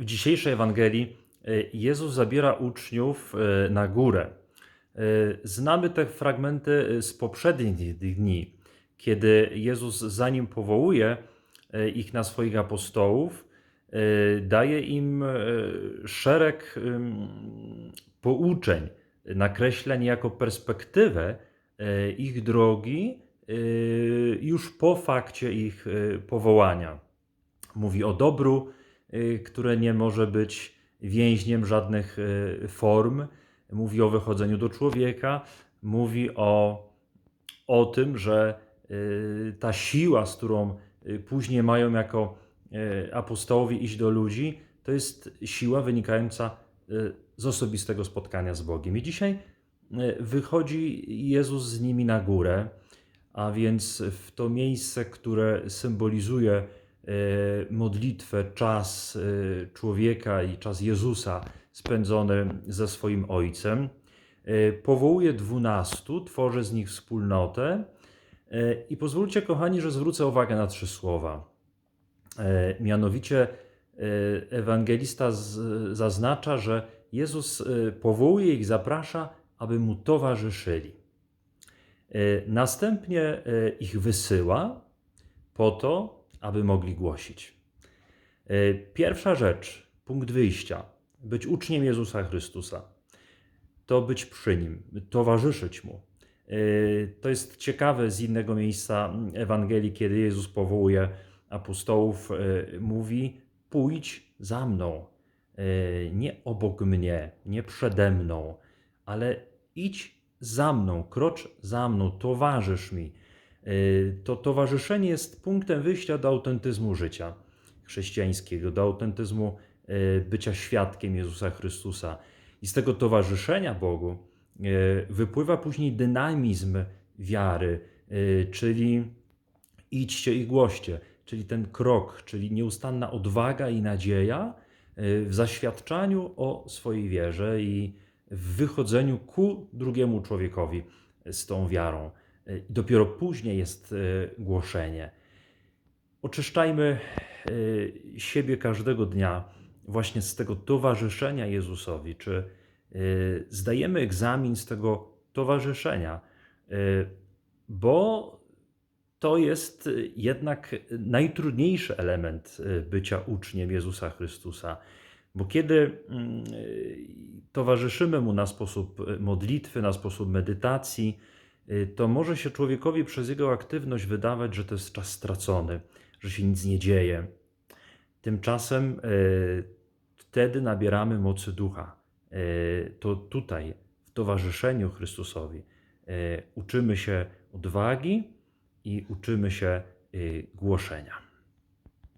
W dzisiejszej Ewangelii e, Jezus zabiera uczniów e, na górę. E, Znamy te fragmenty z poprzednich dni, kiedy Jezus, zanim powołuje ich na swoich apostołów, daje im szereg pouczeń, nakreśleń jako perspektywę ich drogi już po fakcie ich powołania. Mówi o dobru, które nie może być więźniem żadnych y, form. Mówi o wychodzeniu do człowieka. Mówi o, o tym, że y, ta siła, z którą y, później mają jako y, apostołowie iść do ludzi, to jest siła wynikająca y, z osobistego spotkania z Bogiem. I dzisiaj y, wychodzi Jezus z nimi na górę, a więc w to miejsce, które symbolizuje modlitwę, czas e, człowieka i czas Jezusa spędzony ze swoim Ojcem. E, Powołuje dwunastu, tworzy z nich wspólnotę. E, I pozwólcie, kochani, że zwrócę uwagę na trzy słowa. E, Mianowicie e, ewangelista zaznacza, że Jezus e, powołuje ich, zaprasza, aby mu towarzyszyli. E, Następnie e, ich wysyła po to, aby mogli głosić. E, Pierwsza rzecz, punkt wyjścia, być uczniem Jezusa Chrystusa, to być przy nim, towarzyszyć mu. E, To jest ciekawe z innego miejsca Ewangelii, kiedy Jezus powołuje apostołów, e, mówi: Pójdź za mną, nie obok mnie, nie przede mną, ale idź za mną, krocz za mną, towarzysz mi. Y, To towarzyszenie jest punktem wyjścia do autentyzmu życia chrześcijańskiego, do autentyzmu y, bycia świadkiem Jezusa Chrystusa. I z tego towarzyszenia Bogu y, wypływa później dynamizm wiary, czyli idźcie i głoście, czyli ten krok, czyli nieustanna odwaga i nadzieja w zaświadczaniu o swojej wierze i w wychodzeniu ku drugiemu człowiekowi z tą wiarą. I dopiero później jest y, głoszenie. Oczyszczajmy y, siebie każdego dnia właśnie z tego towarzyszenia Jezusowi. Czy zdajemy egzamin z tego towarzyszenia? Bo to jest jednak najtrudniejszy element bycia uczniem Jezusa Chrystusa. Bo kiedy mm, towarzyszymy mu na sposób modlitwy, na sposób medytacji, to może się człowiekowi przez jego aktywność wydawać, że to jest czas stracony, że się nic nie dzieje. Tymczasem y, wtedy nabieramy mocy ducha. Y, To tutaj, w towarzyszeniu Chrystusowi, y, uczymy się odwagi i uczymy się y, głoszenia.